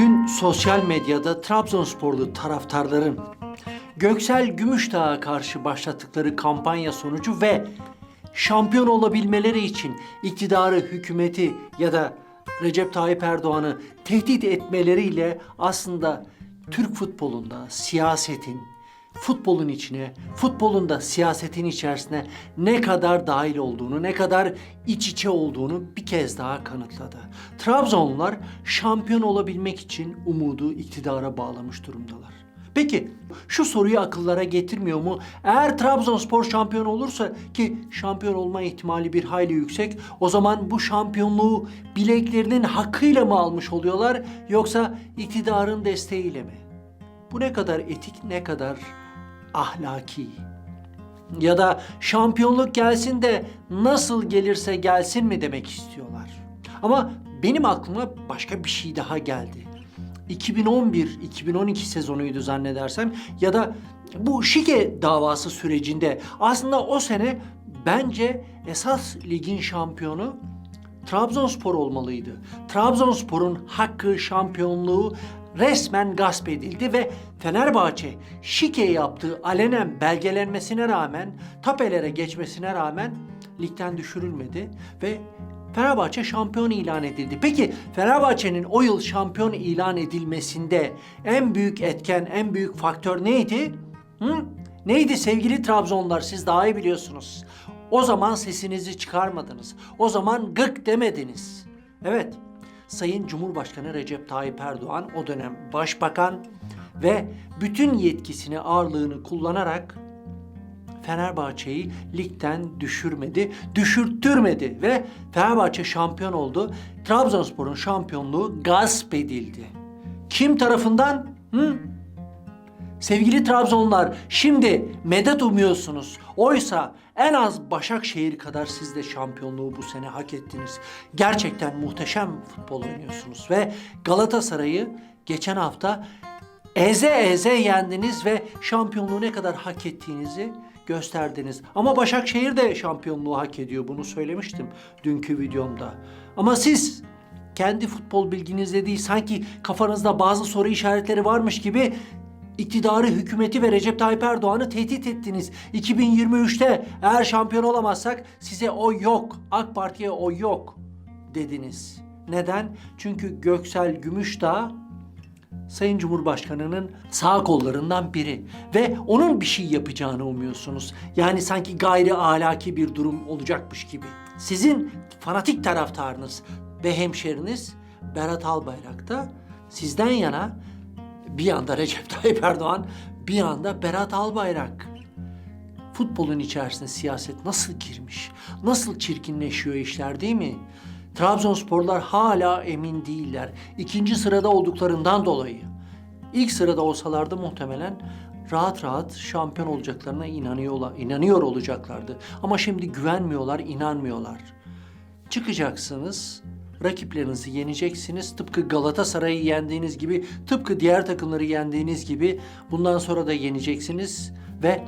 Dün sosyal medyada Trabzonsporlu taraftarların Göksel Gümüşdağ'a karşı başlattıkları kampanya sonucu ve şampiyon olabilmeleri için iktidarı, hükümeti ya da Recep Tayyip Erdoğan'ı tehdit etmeleriyle aslında Türk futbolunda siyasetin, futbolun içine, futbolun da siyasetin içerisine ne kadar dahil olduğunu, ne kadar iç içe olduğunu bir kez daha kanıtladı. Trabzonlular şampiyon olabilmek için umudu iktidara bağlamış durumdalar. Peki şu soruyu akıllara getirmiyor mu? Eğer Trabzonspor şampiyon olursa ki şampiyon olma ihtimali bir hayli yüksek, o zaman bu şampiyonluğu bileklerinin hakkıyla mı almış oluyorlar yoksa iktidarın desteğiyle mi? Bu ne kadar etik, ne kadar ahlaki? Ya da şampiyonluk gelsin de nasıl gelirse gelsin mi demek istiyorlar? Ama benim aklıma başka bir şey daha geldi. 2011-2012 sezonuydu zannedersem ya da bu şike davası sürecinde aslında o sene bence esas ligin şampiyonu Trabzonspor olmalıydı. Trabzonspor'un hakkı şampiyonluğu resmen gasp edildi ve Fenerbahçe şike yaptığı alenen belgelenmesine rağmen, tapelere geçmesine rağmen ligden düşürülmedi ve Fenerbahçe şampiyon ilan edildi. Peki Fenerbahçe'nin o yıl şampiyon ilan edilmesinde en büyük etken, en büyük faktör neydi? Hı? Neydi sevgili Trabzonlar siz daha iyi biliyorsunuz. O zaman sesinizi çıkarmadınız. O zaman gık demediniz. Evet, Sayın Cumhurbaşkanı Recep Tayyip Erdoğan o dönem başbakan ve bütün yetkisini, ağırlığını kullanarak Fenerbahçe'yi ligden düşürmedi, düşürttürmedi ve Fenerbahçe şampiyon oldu. Trabzonspor'un şampiyonluğu gasp edildi. Kim tarafından? Hı? Sevgili Trabzonlar, şimdi medet umuyorsunuz. Oysa en az Başakşehir kadar siz de şampiyonluğu bu sene hak ettiniz. Gerçekten muhteşem futbol oynuyorsunuz ve Galatasaray'ı geçen hafta eze eze yendiniz ve şampiyonluğu ne kadar hak ettiğinizi gösterdiniz. Ama Başakşehir de şampiyonluğu hak ediyor. Bunu söylemiştim dünkü videomda. Ama siz kendi futbol bilginizde değil sanki kafanızda bazı soru işaretleri varmış gibi iktidarı, hükümeti ve Recep Tayyip Erdoğan'ı tehdit ettiniz. 2023'te eğer şampiyon olamazsak size o yok, AK Parti'ye o yok dediniz. Neden? Çünkü Göksel Gümüşdağ Sayın Cumhurbaşkanı'nın sağ kollarından biri ve onun bir şey yapacağını umuyorsunuz. Yani sanki gayri ahlaki bir durum olacakmış gibi. Sizin fanatik taraftarınız ve hemşeriniz Berat Albayrak da sizden yana bir yanda Recep Tayyip Erdoğan, bir yanda Berat Albayrak. Futbolun içerisine siyaset nasıl girmiş, nasıl çirkinleşiyor işler değil mi? Trabzonsporlar hala emin değiller. İkinci sırada olduklarından dolayı. İlk sırada olsalardı muhtemelen rahat rahat şampiyon olacaklarına inanıyorlar, inanıyor olacaklardı. Ama şimdi güvenmiyorlar, inanmıyorlar. Çıkacaksınız, rakiplerinizi yeneceksiniz. Tıpkı Galatasaray'ı yendiğiniz gibi, tıpkı diğer takımları yendiğiniz gibi bundan sonra da yeneceksiniz ve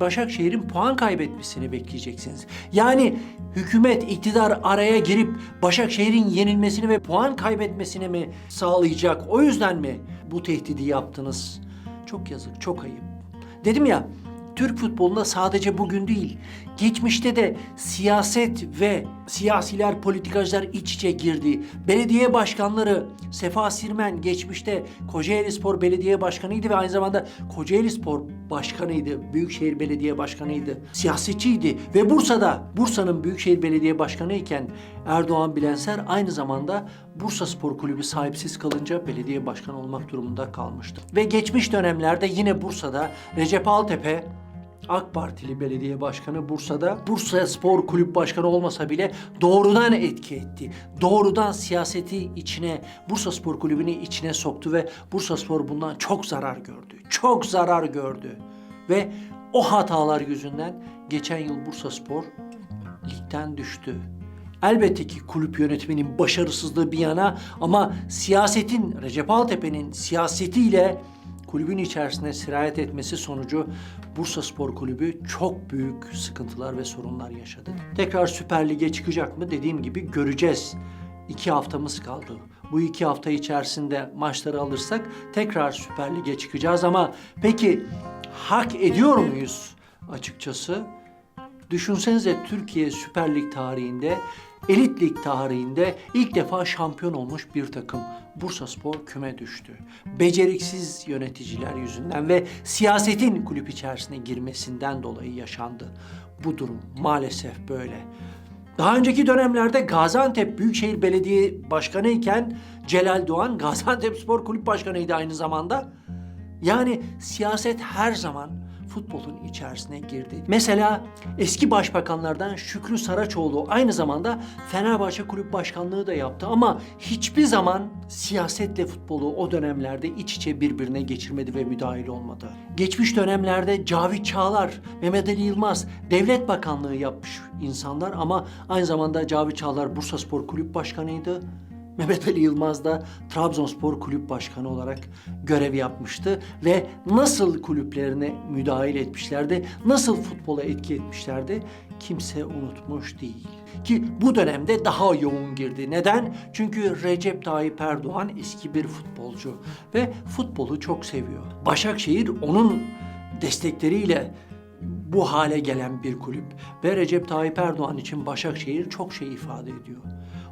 Başakşehir'in puan kaybetmesini bekleyeceksiniz. Yani hükümet, iktidar araya girip Başakşehir'in yenilmesini ve puan kaybetmesini mi sağlayacak? O yüzden mi bu tehdidi yaptınız? Çok yazık, çok ayıp. Dedim ya, Türk futbolunda sadece bugün değil, geçmişte de siyaset ve siyasiler, politikacılar iç içe girdi. Belediye başkanları Sefa Sirmen geçmişte Kocaeli Spor Belediye Başkanıydı ve aynı zamanda Kocaeli Spor Başkanıydı. Büyükşehir Belediye Başkanıydı. Siyasetçiydi ve Bursa'da Bursa'nın Büyükşehir Belediye Başkanı iken Erdoğan Bilenser aynı zamanda Bursa Spor Kulübü sahipsiz kalınca belediye başkanı olmak durumunda kalmıştı. Ve geçmiş dönemlerde yine Bursa'da Recep Altepe AK Partili belediye başkanı Bursa'da Bursa Spor Kulüp Başkanı olmasa bile doğrudan etki etti. Doğrudan siyaseti içine, Bursa Spor Kulübü'nü içine soktu ve Bursa Spor bundan çok zarar gördü. Çok zarar gördü. Ve o hatalar yüzünden geçen yıl Bursa Spor ligden düştü. Elbette ki kulüp yönetiminin başarısızlığı bir yana ama siyasetin, Recep Altepe'nin siyasetiyle kulübün içerisine sirayet etmesi sonucu Bursa Spor Kulübü çok büyük sıkıntılar ve sorunlar yaşadı. Tekrar Süper Lig'e çıkacak mı? Dediğim gibi göreceğiz. İki haftamız kaldı. Bu iki hafta içerisinde maçları alırsak tekrar Süper Lig'e çıkacağız ama peki hak ediyor muyuz açıkçası? Düşünsenize Türkiye Süper Lig tarihinde, elit lig tarihinde ilk defa şampiyon olmuş bir takım. Bursaspor küme düştü. Beceriksiz yöneticiler yüzünden ve siyasetin kulüp içerisine girmesinden dolayı yaşandı. Bu durum maalesef böyle. Daha önceki dönemlerde Gaziantep Büyükşehir Belediye Başkanı iken Celal Doğan Gaziantep Spor Kulüp Başkanıydı aynı zamanda. Yani siyaset her zaman futbolun içerisine girdi. Mesela eski başbakanlardan Şükrü Saraçoğlu aynı zamanda Fenerbahçe Kulüp Başkanlığı da yaptı ama hiçbir zaman siyasetle futbolu o dönemlerde iç içe birbirine geçirmedi ve müdahil olmadı. Geçmiş dönemlerde Cavit Çağlar, Mehmet Ali Yılmaz devlet bakanlığı yapmış insanlar ama aynı zamanda Cavit Çağlar Bursaspor Kulüp Başkanıydı. Mehmet Ali Yılmaz da Trabzonspor Kulüp Başkanı olarak görev yapmıştı ve nasıl kulüplerine müdahil etmişlerdi, nasıl futbola etki etmişlerdi kimse unutmuş değil. Ki bu dönemde daha yoğun girdi. Neden? Çünkü Recep Tayyip Erdoğan eski bir futbolcu ve futbolu çok seviyor. Başakşehir onun destekleriyle bu hale gelen bir kulüp ve Recep Tayyip Erdoğan için Başakşehir çok şey ifade ediyor.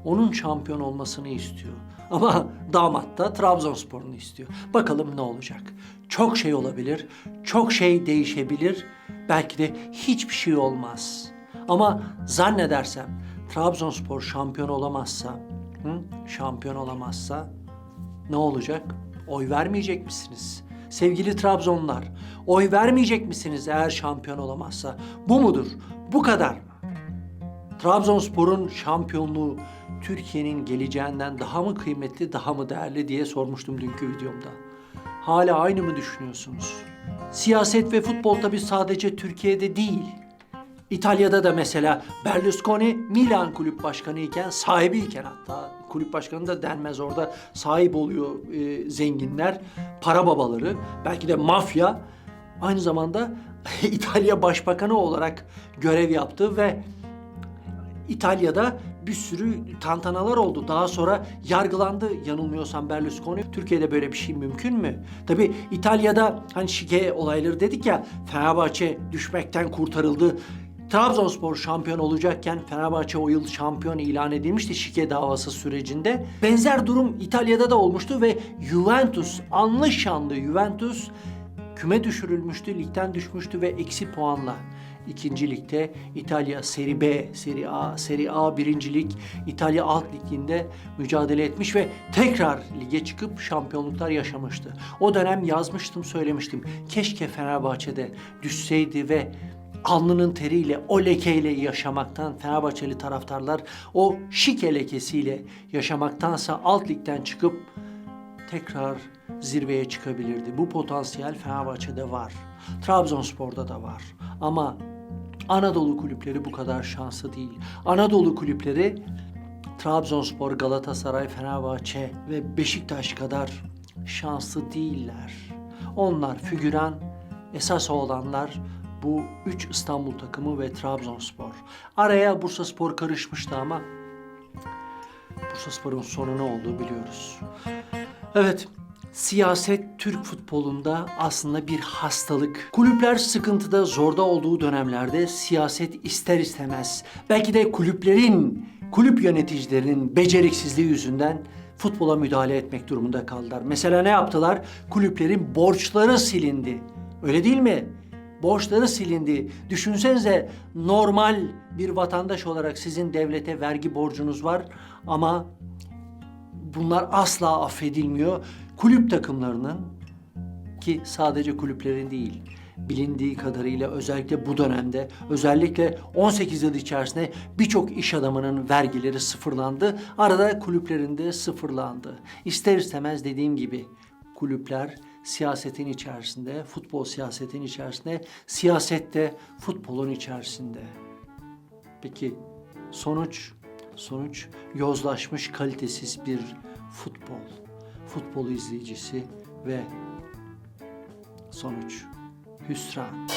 Onun şampiyon olmasını istiyor. Ama damat da Trabzonspor'unu istiyor. Bakalım ne olacak? Çok şey olabilir, çok şey değişebilir. Belki de hiçbir şey olmaz. Ama zannedersem Trabzonspor şampiyon olamazsa, hı? şampiyon olamazsa ne olacak? Oy vermeyecek misiniz? Sevgili Trabzonlar, oy vermeyecek misiniz eğer şampiyon olamazsa? Bu mudur? Bu kadar mı? Trabzonspor'un şampiyonluğu Türkiye'nin geleceğinden daha mı kıymetli, daha mı değerli diye sormuştum dünkü videomda. Hala aynı mı düşünüyorsunuz? Siyaset ve futbol tabii sadece Türkiye'de değil. İtalya'da da mesela Berlusconi Milan kulüp başkanı iken, sahibi iken hatta kulüp başkanı da denmez orada sahip oluyor e, zenginler, para babaları, belki de mafya. Aynı zamanda İtalya başbakanı olarak görev yaptı ve İtalya'da bir sürü tantanalar oldu. Daha sonra yargılandı yanılmıyorsam Berlusconi. Türkiye'de böyle bir şey mümkün mü? Tabii İtalya'da hani şike olayları dedik ya Fenerbahçe düşmekten kurtarıldı. Trabzonspor şampiyon olacakken Fenerbahçe o yıl şampiyon ilan edilmişti şike davası sürecinde. Benzer durum İtalya'da da olmuştu ve Juventus, anlı şanlı Juventus küme düşürülmüştü, ligden düşmüştü ve eksi puanla İkinci ligde İtalya Serie B, Serie A, Serie A birincilik İtalya Alt Ligi'nde mücadele etmiş ve tekrar lige çıkıp şampiyonluklar yaşamıştı. O dönem yazmıştım, söylemiştim. Keşke Fenerbahçe'de düşseydi ve alnının teriyle, o lekeyle yaşamaktan Fenerbahçeli taraftarlar o şike lekesiyle yaşamaktansa alt ligden çıkıp tekrar zirveye çıkabilirdi. Bu potansiyel Fenerbahçe'de var. Trabzonspor'da da var. Ama Anadolu kulüpleri bu kadar şanslı değil. Anadolu kulüpleri Trabzonspor, Galatasaray, Fenerbahçe ve Beşiktaş kadar şanslı değiller. Onlar figüran, esas olanlar bu üç İstanbul takımı ve Trabzonspor. Araya Bursaspor karışmıştı ama Bursaspor'un sonu ne olduğu biliyoruz. Evet, siyaset Türk futbolunda aslında bir hastalık. Kulüpler sıkıntıda, zorda olduğu dönemlerde siyaset ister istemez, belki de kulüplerin, kulüp yöneticilerinin beceriksizliği yüzünden futbola müdahale etmek durumunda kaldılar. Mesela ne yaptılar? Kulüplerin borçları silindi. Öyle değil mi? borçları silindi. Düşünsenize normal bir vatandaş olarak sizin devlete vergi borcunuz var ama bunlar asla affedilmiyor. Kulüp takımlarının ki sadece kulüplerin değil bilindiği kadarıyla özellikle bu dönemde özellikle 18 yıl içerisinde birçok iş adamının vergileri sıfırlandı. Arada kulüplerinde sıfırlandı. İster istemez dediğim gibi kulüpler siyasetin içerisinde, futbol siyasetin içerisinde, siyasette futbolun içerisinde. Peki sonuç sonuç yozlaşmış kalitesiz bir futbol. Futbol izleyicisi ve sonuç hüsran.